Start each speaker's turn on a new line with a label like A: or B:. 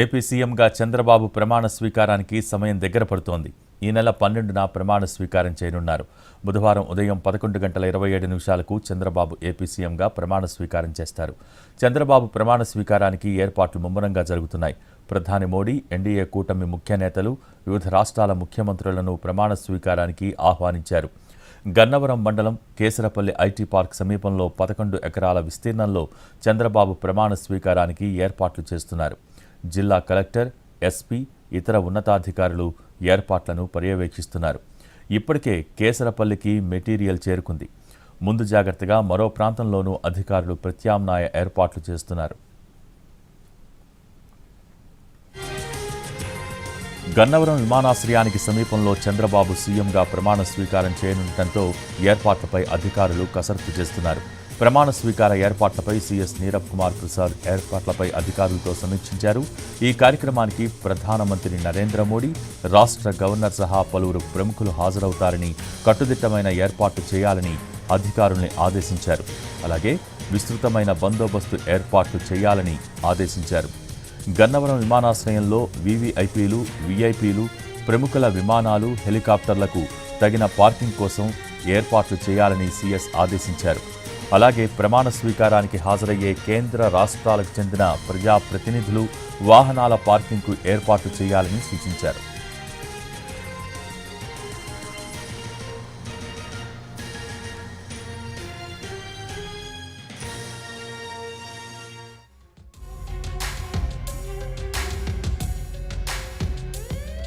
A: AP సీఎంగా చంద్రబాబు ప్రమాణ స్వీకారానికి సమయం దగ్గర పడుతోంది. ఈ నెల పన్నెండున ప్రమాణ స్వీకారం చేయనున్నారు. బుధవారం ఉదయం పదకొండు గంటల ఇరవై ఏడు నిమిషాలకు చంద్రబాబు ఏపీ సీఎంగా ప్రమాణ స్వీకారం చేస్తారు. చంద్రబాబు ప్రమాణ స్వీకారానికి ఏర్పాట్లు ముమ్మరంగా జరుగుతున్నాయి. ప్రధాని మోడీ ఎన్డీఏ కూటమి ముఖ్య నేతలు వివిధ రాష్ట్రాల ముఖ్యమంత్రులను ప్రమాణ స్వీకారానికి ఆహ్వానించారు. గన్నవరం మండలం కేసరపల్లి ఐటీ పార్క్ సమీపంలో పదకొండు ఎకరాల విస్తీర్ణంలో చంద్రబాబు ప్రమాణ స్వీకారానికి ఏర్పాట్లు చేస్తున్నారు. జిల్లా కలెక్టర్ ఎస్పీ ఇతర ఉన్నతాధికారులు ఏర్పాట్లను పర్యవేక్షిస్తున్నారు. ఇప్పటికే కేసరపల్లికి మెటీరియల్ చేరుకుంది. ముందు జాగ్రత్తగా మరో ప్రాంతంలోనూ అధికారులు ప్రత్యామ్నాయ ఏర్పాట్లు చేస్తున్నారు. గన్నవరం విమానాశ్రయానికి సమీపంలో చంద్రబాబు సీఎంగా ప్రమాణ స్వీకారం చేయనుండటంతో ఏర్పాట్లపై అధికారులు కసరత్తు చేస్తున్నారు. ప్రమాణ స్వీకార ఏర్పాట్లపై సీఎస్ నీరబ్ కుమార్ ప్రసాద్ ఏర్పాట్లపై అధికారులతో సమీక్షించారు. ఈ కార్యక్రమానికి ప్రధానమంత్రి నరేంద్ర మోడీ రాష్ట్ర గవర్నర్ సహా పలువురు ప్రముఖులు హాజరవుతారని కట్టుదిట్టమైన ఏర్పాట్లు చేయాలని అధికారుల్ని ఆదేశించారు. అలాగే విస్తృతమైన బందోబస్తు ఏర్పాట్లు చేయాలని ఆదేశించారు. గన్నవరం విమానాశ్రయంలో వీవీఐపీలు వీఐపీలు ప్రముఖుల విమానాలు హెలికాప్టర్లకు తగిన పార్కింగ్ కోసం ఏర్పాట్లు చేయాలని సీఎస్ ఆదేశించారు. అలాగే ప్రమాణ స్వీకారానికి హాజరయ్యే కేంద్ర రాష్ట్రాలకు చెందిన ప్రజాప్రతినిధులు వాహనాల పార్కింగ్కు ఏర్పాటు చేయాలని సూచించారు.